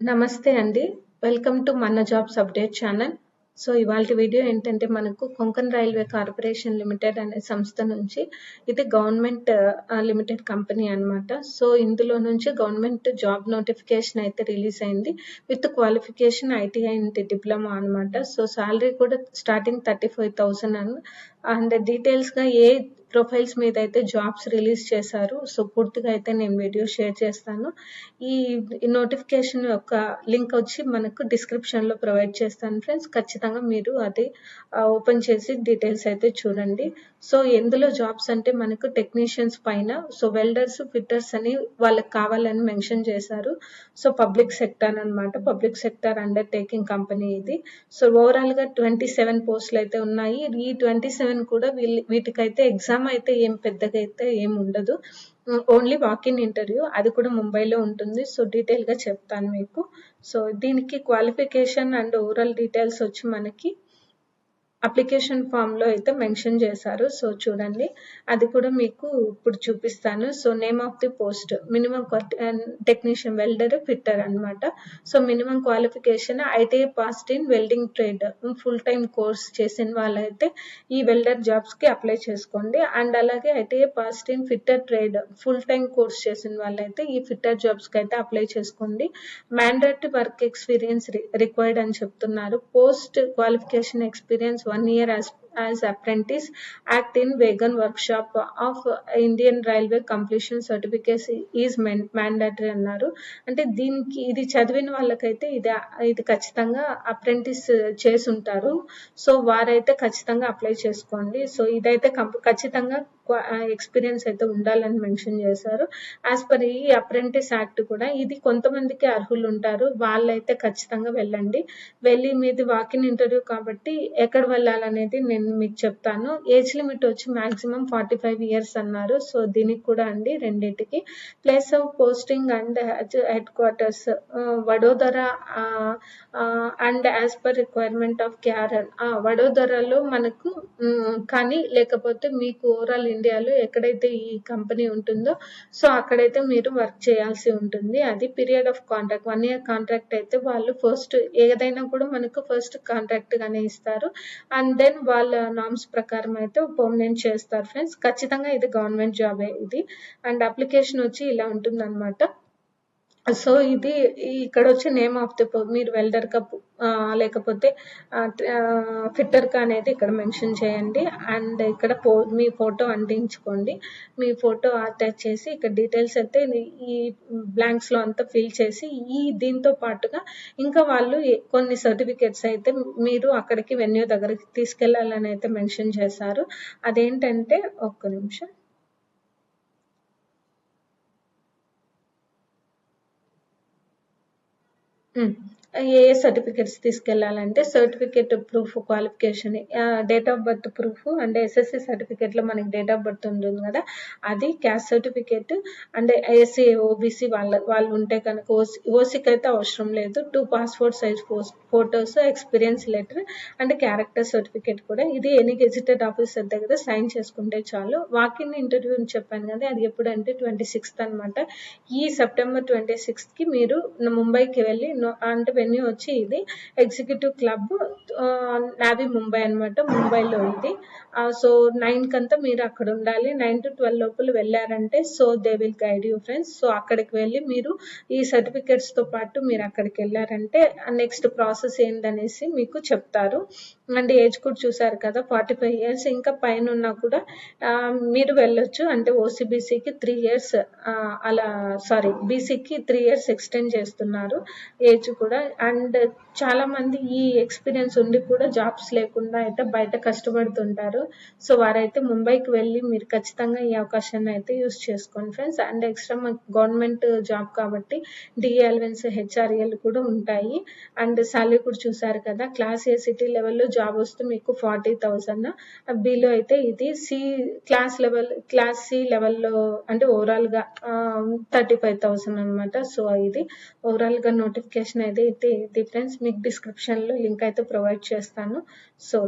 నమస్తే అండి. Welcome to మన జాబ్స్ అప్డేట్ ఛానల్. సో, ఇవాల్టి వీడియో ఏంటంటే మనకు కొంకన్ రైల్వే కార్పొరేషన్ లిమిటెడ్ అనే సంస్థ నుంచి ఇది గవర్నమెంట్ లిమిటెడ్ కంపెనీ అన్నమాట. సో, ఇందులో నుంచి గవర్నమెంట్ జాబ్ నోటిఫికేషన్ అయితే రిలీజ్ అయింది. With qualification ITI and diploma అన్నమాట. సో, సాలరీ కూడా స్టార్టింగ్ 35,000 అన్ అండ్ డీటెయిల్స్‌గా ఏ ప్రొఫైల్స్ మీద అయితే జాబ్స్ రిలీజ్ చేశారు. సో, పూర్తిగా అయితే నేను వీడియో షేర్ చేస్తాను. ఈ నోటిఫికేషన్ యొక్క లింక్ వచ్చి మనకు డిస్క్రిప్షన్‌లో ప్రొవైడ్ చేస్తాను ఫ్రెండ్స్. ఖచ్చితంగా మీరు అది ఓపెన్ చేసి డీటెయిల్స్ అయితే చూడండి. సో, ఎందులో జాబ్స్ అంటే మనకు టెక్నీషియన్స్ పైన సో, వెల్డర్స్, ఫిట్టర్స్ అని వాళ్ళకి కావాలని మెన్షన్ చేశారు. సో, పబ్లిక్ సెక్టార్ అనమాట పబ్లిక్ సెక్టార్ అండర్‌టేకింగ్ కంపెనీ ఇది. సో, ఓవరాల్‌గా 27 పోస్టులు అయితే ఉన్నాయి. ఈ 27 కూడా వీళ్ళ వీటికైతే ఎగ్జామ్ అయితే ఏం పెద్దగా అయితే ఏం ఉండదు. ఓన్లీ వాక్ ఇన్ ఇంటర్వ్యూ అది కూడా ముంబైలో ఉంటుంది. సో, డీటెయిల్‌గా చెప్తాను మీకు. సో, దీనికి క్వాలిఫికేషన్ అండ్ ఓవరాల్ డీటెయిల్స్ వచ్చి మనకి అప్లికేషన్ ఫామ్లో అయితే మెన్షన్ చేశారు. సో, చూడండి. అది కూడా మీకు ఇప్పుడు చూపిస్తాను. So, name of the post minimum and technician welder, fitter అన్నమాట. So, minimum qualification ITI passed in welding trade full time course చేసిన వాళ్ళైతే ఈ వెల్డర్ జాబ్స్‌కి అప్లై చేసుకోండి. అండ్ అలాగే ITI passed in fitter trade full time course చేసిన వాళ్ళైతే ఈ ఫిట్టర్ జాబ్స్‌కి అయితే అప్లై చేసుకోండి. మ్యాండేటరీ వర్క్ ఎక్స్‌పీరియన్స్ రి రిక్వైర్డ్ అని చెప్తున్నారు. Post qualification experience 1 year as as apprentice act in wagon workshop of Indian railway completion certificate is men mandatory అన్నారు. అంటే దీనికి ఇది చదివిన వాళ్ళకైతే ఇది ఇది ఖచ్చితంగా అప్రెంటిస్ చేసుంటారు. సో, వారైతే ఖచ్చితంగా అప్లై చేసుకోండి. సో, ఇదైతే కంప్ ఖచ్చితంగా క్వా ఆహ్, ఎక్స్‌పీరియన్స్ అయితే ఉండాలని మెన్షన్ చేశారు. యాజ్ పర్ ఈ అప్రెంటిస్ యాక్ట్ కూడా ఇది కొంతమందికి అర్హులు ఉంటారు వాళ్ళైతే ఖచ్చితంగా వెళ్ళండి. వెళ్ళి మీది వాకిన్ ఇంటర్వ్యూ కాబట్టి ఎక్కడ వెళ్ళాలనేది నేను మీకు చెప్తాను. ఏజ్ లిమిట్ వచ్చి మాక్సిమం 45 ఇయర్స్ అన్నారు. సో, దీనికి కూడా అండి రెండింటికి place of posting and headquarters Vadodara and as per requirement of carol ఆ! వడోదరలో మనకు కానీ లేకపోతే మీకు ఓవరాల్ ఇండియాలో ఎక్కడైతే ఈ కంపెనీ ఉంటుందో సో, అక్కడైతే మీరు వర్క్ చేయాల్సి ఉంటుంది. అది period of contract one year contract అయితే వాళ్ళు ఫస్ట్ ఏదైనా కూడా మనకు ఫస్ట్ కాంట్రాక్ట్‌గానే ఇస్తారు. అండ్ దెన్ వాళ్ళ నామ్స్ ప్రకారం అయితే పర్మనెంట్ చేస్తారు ఫ్రెండ్స్. ఖచ్చితంగా ఇది గవర్నమెంట్ జాబే ఇది. అండ్ అప్లికేషన్ వచ్చి ఇలా ఉంటుందన్నమాట. సో, ఇది ఇక్కడ వచ్చి నేమ్ ఆఫ్ ది మీరు వెల్డర్‌గా ఆహ్, లేకపోతే ఆహ్, అనేది ఇక్కడ మెన్షన్ చేయండి. అండ్ ఇక్కడ పో మీ ఫోటో అంటించుకోండి. మీ ఫోటో అటాచ్ చేసి ఇక్కడ డీటెయిల్స్ అయితే ఈ బ్లాంక్స్‌లో అంతా ఫిల్ చేసి ఈ దీంతో పాటుగా ఇంకా వాళ్ళు కొన్ని సర్టిఫికేట్స్ అయితే మీరు అక్కడికి వెన్యూ దగ్గరికి తీసుకెళ్ళాలని అయితే మెన్షన్ చేశారు. అదేంటంటే ఒక్క నిమిషం. హ్మ్. ఏ certificates certificates తీసుకెళ్ళాలంటే certificate proof qualification date of birth proof and SSC సర్టిఫికేట్‌లో మనకి డేట్ ఆఫ్ బర్త్ ఉంటుంది కదా! అది caste certificate and SC, OBC వాళ్ళ వాళ్ళు ఉంటే కనుక ఓసీ ఓసీకి అయితే అవసరం లేదు. Two passport size photos, experience letter and character certificate కూడా ఇది ఎనీ గెజిటెడ్ ఆఫీసర్ దగ్గర సైన్ చేసుకుంటే చాలు. వాకిన్ ఇంటర్వ్యూ అని చెప్పాను కదా! అది ఎప్పుడంటే ట్వంటీ సిక్స్త్ అనమాట ఈ సెప్టెంబర్ 26థ్‌కి మీరు ముంబైకి వెళ్ళి అంటే వెన్యూ వచ్చి ఇది ఎగ్జిక్యూటివ్ క్లబ్ నావీ ముంబై అన్నమాట. ముంబైలో ఇది. సో సో, 9కంతా మీరు అక్కడ ఉండాలి. 9-12 లోపల వెళ్ళారంటే so, they will guide you friends. So, అక్కడికి వెళ్ళి మీరు ఈ సర్టిఫికేట్స్‌తో పాటు మీరు అక్కడికి వెళ్ళారంటే నెక్స్ట్ ప్రాసెస్ ఏందనేసి మీకు చెప్తారు. అండ్ ఏజ్ కూడా చూసారు కదా! 45 ఇయర్స్ ఇంకా పైనున్నా కూడా మీరు వెళ్ళొచ్చు. అంటే ఓసీబీసీకి త్రీ ఇయర్స్ అలా సారీ బీసీకి త్రీ ఇయర్స్ ఎక్స్‌టెండ్ చేస్తున్నారు ఏజ్ కూడా. అండ్ చాలామంది ఈ ఎక్స్‌పీరియన్స్ ఉండి కూడా జాబ్స్ లేకుండా అయితే బయట కష్టపడుతుంటారు. సో, వారైతే ముంబైకి వెళ్ళి మీరు ఖచ్చితంగా ఈ అవకాశాన్ని అయితే యూస్ చేసుకోండి ఫ్రెండ్స్. అండ్ ఎక్స్‌ట్రా మాకు గవర్నమెంట్ జాబ్ కాబట్టి డిఎల్వెన్స్ హెచ్ఆర్ఎల్ కూడా ఉంటాయి. అండ్ సాలరీ కూడా చూసారు కదా! క్లాస్ ఏ సిటీ లెవెల్‌లో జాబ్ వస్తే మీకు 40,000 బిలో అయితే ఇది C class level class C లెవెల్‌లో అంటే ఓవరాల్‌గా ఆహ్, 35,000 అన్నమాట. సో, ఇది ఓవరాల్‌గా నోటిఫికేషన్ అయితే అయితే ఇది ఫ్రెండ్స్. మీకు డిస్క్రిప్షన్‌లో లింక్ అయితే ప్రొవైడ్ చేస్తాను. So,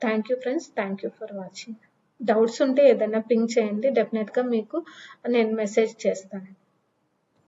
thank you friends. Thank you for watching. Doubts ఉంటే ఏదైనా పింక్ చేయండి. డెఫినెట్గా మీకు నేను మెసేజ్ చేస్తాను.